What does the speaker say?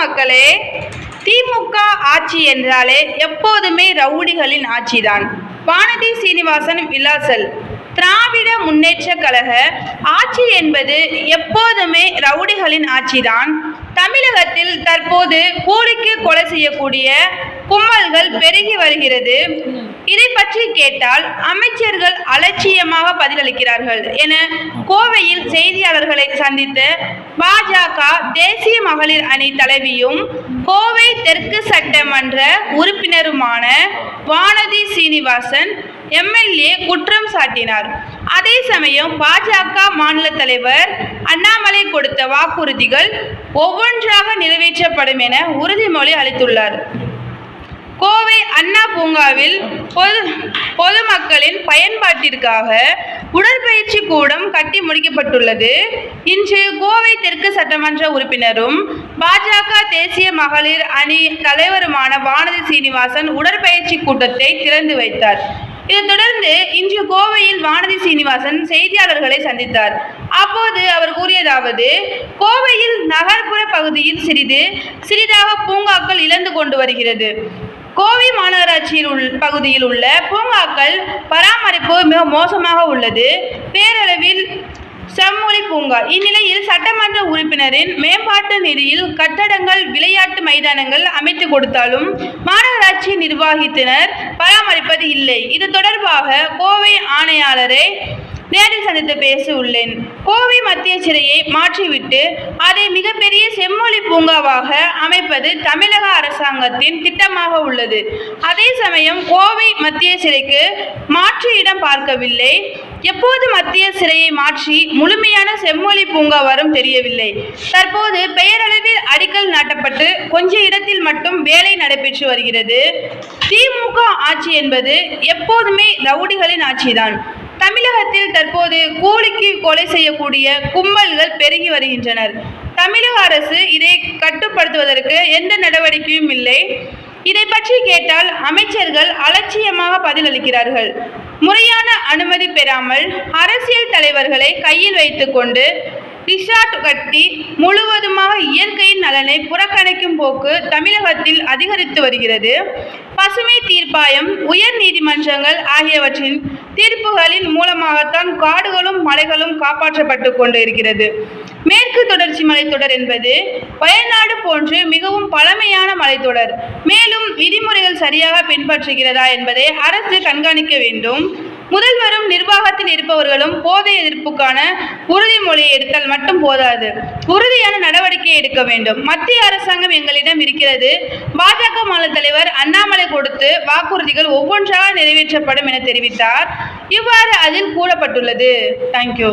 மக்களே திமுக ஆட்சி என்றாலே எப்போதுமே ரவுடிகளின் ஆட்சிதான். வானதி சீனிவாசன் விலாசல். திராவிட முன்னேற்ற கழக ஆட்சி என்பது எப்போதுமே ரவுடிகளின் ஆட்சிதான். தமிழகத்தில் தற்போது கூலிக்கு கொலை செய்யக்கூடிய கும்பல்கள் பெருகி வருகிறது. இதை பற்றி கேட்டால் அமைச்சர்கள் அலட்சியமாக பதிலளிக்கிறார்கள் என கோவையில் செய்தியாளர்களை சந்தித்த பாஜக தேசிய மகளிர் அணி தலைவியும் கோவை தெற்கு சட்டமன்ற உறுப்பினருமான வானதி சீனிவாசன் எம்எல்ஏ குற்றம் சாட்டினார். அதே சமயம் பாஜக மாநில தலைவர் அண்ணாமலை கொடுத்த வாக்குறுதிகள் ஒவ்வொன்றாக நிறைவேற்றப்படும் என உறுதிமொழி அளித்துள்ளார். கோவை அண்ணா பூங்காவில் பொது பொதுமக்களின் பயன்பாட்டிற்காக உடற்பயிற்சி கூடம் கட்டி முடிக்கப்பட்டுள்ளது. இன்று கோவை தெற்கு சட்டமன்ற உறுப்பினரும் பாஜக தேசிய மகளிர் அணி தலைவருமான வானதி சீனிவாசன் உடற்பயிற்சி கூட்டத்தை திறந்து வைத்தார். இதைத் தொடர்ந்து இன்று கோவையில் வானதி சீனிவாசன் செய்தியாளர்களை சந்தித்தார். அப்போது அவர் கூறியதாவது கோவையில் நகர்ப்புற பகுதியில் சிறிது சிறிதாக பூங்காக்கள் இழந்து கொண்டு வருகிறது. கோவை மாநகராட்சியில் உள் பகுதியில் உள்ள பூங்காக்கள் பராமரிப்பு மிக மோசமாக உள்ளது. பேரளவில் செம்மொழி பூங்கா இந்நிலையில் சட்டமன்ற உறுப்பினரின் மேம்பாட்டு நிதியில் கட்டடங்கள் விளையாட்டு மைதானங்கள் அமைத்து கொடுத்தாலும் மாநகராட்சி நிர்வாகத்தினர் பராமரிப்பது இல்லை இது தொடர்பாக கோவை ஆணையாளரை நேரில் சந்தித்து பேச உள்ளேன் கோவை மத்திய சிறையை மாற்றிவிட்டு அதை மிகப்பெரிய செம்மொழி பூங்காவாக அமைப்பது தமிழக அரசாங்கத்தின் திட்டமாக உள்ளது. அதே சமயம் கோவை மத்திய சிறைக்கு மாற்று இடம் பார்க்கவில்லை. எப்போது மத்திய சிறையை மாற்றி முழுமையான செம்மொழி பூங்கா வரும் தெரியவில்லை. தற்போது பெயரளவில் அடிக்கல் நாட்டப்பட்டு கொஞ்ச இடத்தில் மட்டும் வேலை நடைபெற்று வருகிறது. திமுக ஆட்சி என்பது எப்போதுமே ரவுடிகளின் ஆட்சிதான். தமிழகத்தில் தற்போது கூலிக்கு கொலை செய்யக்கூடிய கும்பல்கள் பெருகி வருகின்றனர். தமிழக அரசு இதை கட்டுப்படுத்துவதற்கு எந்த நடவடிக்கையும் இல்லை. இதை பற்றி கேட்டால் அமைச்சர்கள் அலட்சியமாக பதிலளிக்கிறார்கள். முறையான அனுமதி பெறாமல் அரசியல் தலைவர்களை கையில் வைத்துக்கொண்டு ரிசார்ட் கட்டி முழுவதுமாக புறக்கணிக்கும் போக்கு தமிழகத்தில் அதிகரித்து வருகிறது. பசுமை தீர்ப்பாயம் உயர் நீதிமன்றங்கள் ஆகியவற்றின் தீர்ப்புகளின் மூலமாகத்தான் காடுகளும் மலைகளும் காப்பாற்றப்பட்டு கொண்டு இருக்கிறது மேற்கு தொடர்ச்சி மலைத்தொடர் என்பது வயநாடு போன்று மிகவும் பழமையான மலைத்தொடர். மேலும் விதிமுறைகள் சரியாக பின்பற்றுகிறதா என்பதை அரசு கண்காணிக்க வேண்டும். முதல்வரும் களத்தில் இருப்பவர்களும் போதை எதிர்ப்புக்கான உறுதிமொழியை எடுத்தால் மட்டும் போதாது. உறுதியான நடவடிக்கை எடுக்க வேண்டும். மத்திய அரசாங்கம் எங்களிடம் இருக்கிறது. பாஜக மாநில தலைவர் அண்ணாமலை கொடுத்து வாக்குறுதிகள் ஒவ்வொன்றாக நிறைவேற்றப்படும் என தெரிவித்தார். இவ்வாறு அதில் கூறப்பட்டுள்ளது. தேங்க்யூ